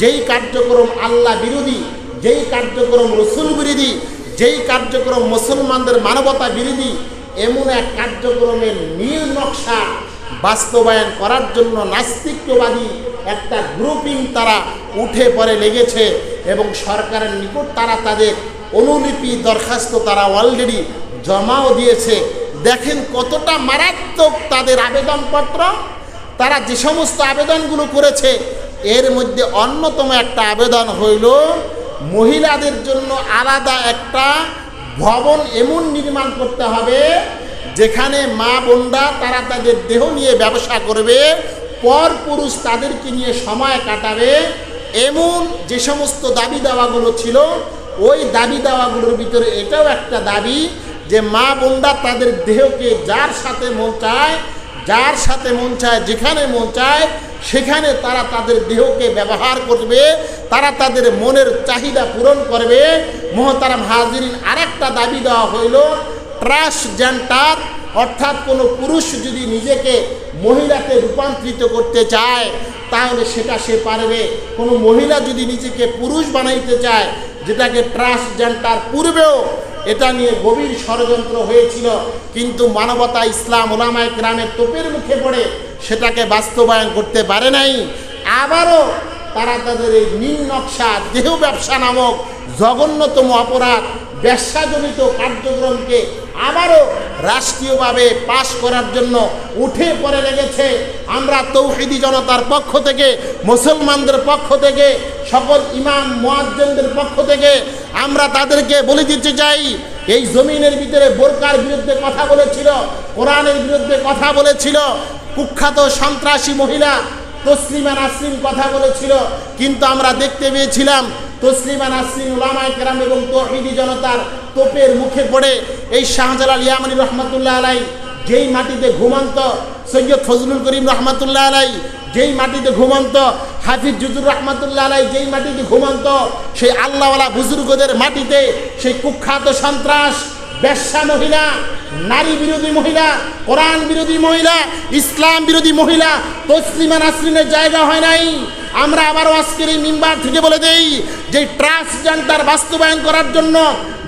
যেই কার্যক্রম আল্লাহ বিরোধী, যেই কার্যক্রম রসুল বিরোধী, যেই কার্যক্রম মুসলমানদের মানবতা বিরোধী, এমন এক কার্যক্রমের নীল নকশা বাস্তবায়ন করার জন্য নাস্তিক্যবাদী একটা গ্রুপিং তারা উঠে পড়ে লেগেছে এবং সরকারের নিকট তারা তাদের অনুলিপি দরখাস্ত তারা অলরেডি জমাও দিয়েছে। দেখেন কতটা মারাত্মক তাদের আবেদনপত্র। তারা যে সমস্ত আবেদনগুলো করেছে এর মধ্যে অন্যতম একটা আবেদন হইল, মহিলাদের জন্য আলাদা একটা ভবন এমন নির্মাণ করতে হবে, যেখানে মা বোনরা তারা তাদের দেহ নিয়ে ব্যবসা করবে, পর পুরুষ তাদেরকে নিয়ে সময় কাটাবে। এমন যে সমস্ত দাবি দাওয়াগুলো ছিল, ওই দাবি দাওয়াগুলোর ভিতরে এটাও একটা দাবি যে মা বোনরা তাদের দেহকে যার সাথে মন চায়, যার সাথে মন চায়, যেখানে মন চায় সেখানে তারা তাদের দেহকে ব্যবহার করবে, তারা তাদের মনের চাহিদা পূরণ করবে। মহতারাম হাজিরিন আরেকটা দাবি দেওয়া হইল, ট্রান্সজেন্ডার, অর্থাৎ কোনো পুরুষ যদি নিজেকে মহিলাতে রূপান্তরিত করতে চায়, তাহলে সেটা সে পারবে। কোনো মহিলা যদি নিজেকে পুরুষ বানাইতে চায়, যেটাকে ট্রান্সজেন্ডার পূর্বেও এটা নিয়ে গভীর ষড়যন্ত্র হয়েছিল, কিন্তু মানবতা ইসলাম ওলামায় গ্রামের তোপের মুখে পড়ে সেটাকে বাস্তবায়ন করতে পারে নাই। আবারও তারা তাদের এই নীল নকশা দেহ ব্যবসা নামক জঘন্যতম অপরাধ, ব্যবসাজনিত কার্যক্রমকে আবারও রাষ্ট্রীয়ভাবে পাশ করার জন্য উঠে পড়ে লেগেছে। আমরা তৌহিদি জনতার পক্ষ থেকে, মুসলমানদের পক্ষ থেকে, সকল ইমাম, মোয়াজ্জেনদের পক্ষ থেকে আমরা তাদেরকে বলে দিতে চাই, এই জমিনের ভিতরে বোরকার বিরুদ্ধে কথা বলেছিল, কোরআনের বিরুদ্ধে কথা বলেছিল কুখ্যাত সন্ত্রাসী মহিলা তসলিমা নাসরিন কথা বলেছিল। কিন্তু আমরা দেখতে পেয়েছিলাম তসলিমা নাসরিন ওলামায় কেরাম এবং তহিদি জনতার তোপের মুখে পড়ে এই শাহজালাল ইয়ামানি রহমতুল্লাহ আলাই যেই মাটিতে ঘুমন্ত সৈয়দ ফজলুল করিম রহমতুল্লাহ আলাই, যেই মাটিতে ঘুমন্ত হাফিজ জুজুর রহমতুল্লাহ আলাই, যেই মাটিতে ঘুমন্ত সেই আল্লাহওয়ালা বুজুর্গদের মাটিতে সেই কুখ্যাত সন্ত্রাস ব্যবসা মহিলা, নারী বিরোধী মহিলা, কোরআন বিরোধী মহিলা, ইসলাম বিরোধী মহিলা, তসলিমা নাসরিনের জায়গা হয় নাই। আমরা আবারও আজকের এই মিম্বার থেকে বলে দেই যে ট্রান্সজেন্ডার বাস্তবায়ন করার জন্য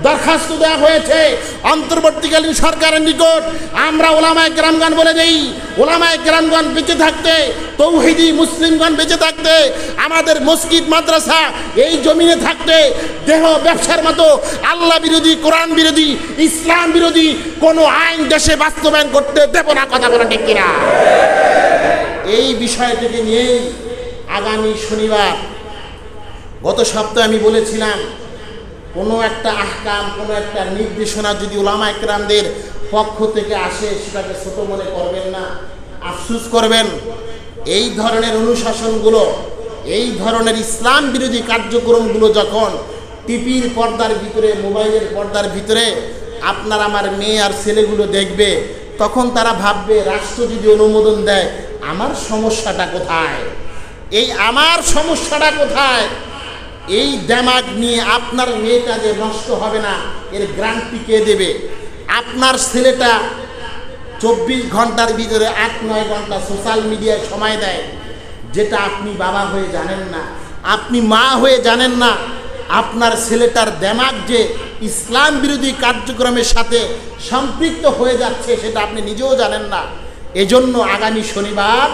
দরখাস্ত দেওয়া হয়েছে। অন্তর্বর্তীকালীন সরকারের নিকট আমরা ওলামায় গ্রামগণ বলে দেই, ওলামায় গ্রামগণ বেঁচে থাকতে, তৌহিদি মুসলিমগণ বেঁচে থাকতে, আমাদের মসজিদ, মাদ্রাসা এই জমিনে থাকতে, দেহ ব্যবসার মতো আল্লাহ বিরোধী, কোরআন বিরোধী, ইসলাম বিরোধী কোনো আইন দেশে বাস্তবায়ন করতে দেব না কথা বলা ঠিক কিনা। এই বিষয়টিকে নিয়েই আগামী শনিবার গত সপ্তাহে আমি বলেছিলাম কোনো একটা আহকাম, কোনো একটা নির্দেশনা যদি ওলামা একরামদের পক্ষ থেকে আসে, সেটাকে ছোট মনে করবেন না, আফসুস করবেন। এই ধরনের অনুশাসনগুলো, এই ধরনের ইসলাম বিরোধী কার্যক্রমগুলো যখন টিভির পর্দার ভিতরে, মোবাইলের পর্দার ভিতরে আপনার আমার মেয়ে আর ছেলেগুলো দেখবে, তখন তারা ভাববে, রাষ্ট্র যদি অনুমোদন দেয়, আমার সমস্যাটা কোথায়? এই আমার সমস্যাটা কোথায়? এই দেমাগ নিয়ে আপনার মেয়েটা যে নষ্ট হবে না, এর গ্রান্টি কে দেবে? আপনার ছেলেটা চব্বিশ ঘণ্টার ভিতরে আট, নয় ঘণ্টা সোশ্যাল মিডিয়ায় সময় দেয়, যেটা আপনি বাবা হয়ে জানেন না। আপনি মা হয়ে জানেন না, আপনার ছেলেটার দেমাগ যে ইসলাম বিরোধী কার্যক্রমের সাথে সম্পৃক্ত হয়ে যাচ্ছে, সেটা আপনি নিজেও জানেন না। এজন্য আগামী শনিবার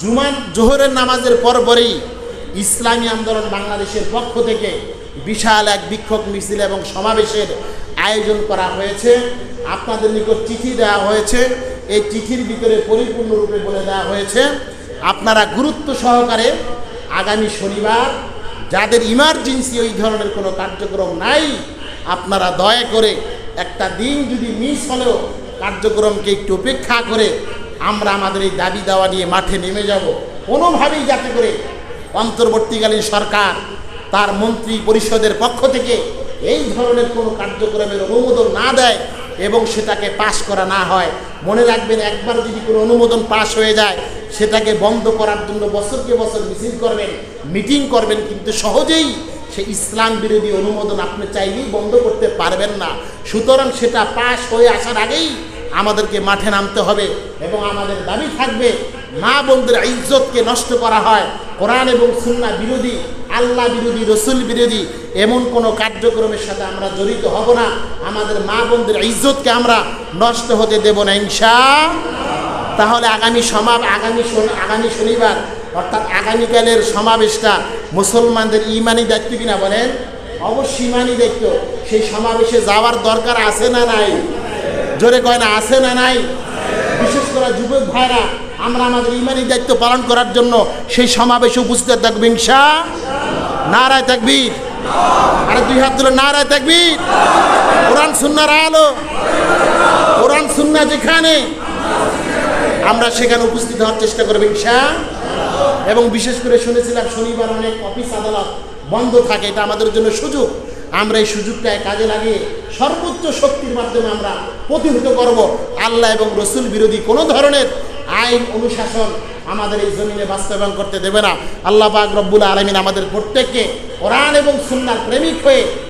জুমান জোহরের নামাজের পরপরই ইসলামী আন্দোলন বাংলাদেশের পক্ষ থেকে বিশাল এক বিক্ষোভ মিছিল এবং সমাবেশের আয়োজন করা হয়েছে। আপনাদের নিকট চিঠি দেওয়া হয়েছে। এই চিঠির ভিতরে পরিপূর্ণরূপে বলে দেওয়া হয়েছে, আপনারা গুরুত্ব সহকারে আগামী শনিবার যাদের ইমার্জেন্সি ওই ধরনের কোনো কার্যক্রম নাই, আপনারা দয়া করে একটা দিন যদি মিস হলেও কার্যক্রমকে একটু উপেক্ষা করে আমরা আমাদের এই দাবি দাওয়া নিয়ে মাঠে নেমে যাব। কোনোভাবেই যাতে করে অন্তর্বর্তীকালীন সরকার, তার মন্ত্রী পরিষদের পক্ষ থেকে এই ধরনের কোনো কার্যক্রমের অনুমোদন না দেয় এবং সেটাকে পাশ করা না হয়। মনে রাখবেন, একবার যদি কোনো অনুমোদন পাশ হয়ে যায়, সেটাকে বন্ধ করার জন্য বছরকে বছর মিছিল করবেন, মিটিং করবেন, কিন্তু সহজেই সে ইসলাম বিরোধী অনুমোদন আপনি চাইলেই বন্ধ করতে পারবেন না। সুতরাং সেটা পাশ হয়ে আসার আগেই আমাদেরকে মাঠে নামতে হবে এবং আমাদের দাবি থাকবে মা বোনদের ইজ্জতকে নষ্ট করা হয়। কোরআন এবং সুন্না বিরোধী, আল্লাহ বিরোধী, রসুল বিরোধী, এমন কোনো কার্যক্রমের সাথে আমরা জড়িত হব না। আমাদের মা বোনদের ইজ্জতকে আমরা নষ্ট হতে দেব না ইনশা তাহলে আগামী সমাব, আগামী আগামী শনিবার, অর্থাৎ আগামীকালের সমাবেশটা মুসলমানদের ইমানি দায়িত্ব কিনা বলেন? অবশ্যই ইমানি দায়িত্ব। সেই সমাবেশে যাওয়ার দরকার আছে না নাই? জোরে কয় না, আছে না নাই? বিশেষ করে যুবক ভাইরা আমরা আমাদের ইমানি দায়িত্ব পালন করার জন্য সেই সমাবেশে উপস্থিত থাকব ইনশা নারায় থাকবীর আরে দুই হাত তুলে নারায় থাকবীর কোরআন, সুন্নার আলো। কোরআন, সুন্না যেখানে, আমরা সেখানে উপস্থিত হওয়ার চেষ্টা করব ইনশা। এবং বিশেষ করে শুনেছিলাম শনিবার অনেক অফিস আদালত বন্ধ থাকে, এটা আমাদের জন্য সুযোগ। আমরা এই সুযোগটায় কাজে লাগিয়ে সর্বোচ্চ শক্তির মাধ্যমে আমরা প্রতিহত করব। আল্লাহ এবং রসুল বিরোধী কোনো ধরনের আইন অনুশাসন আমাদের এই জমিনে বাস্তবায়ন করতে দেবে না। আল্লাহ পাক রব্বুল আলমিন আমাদের প্রত্যেককে কোরআন এবং সুন্নার প্রেমিক হয়ে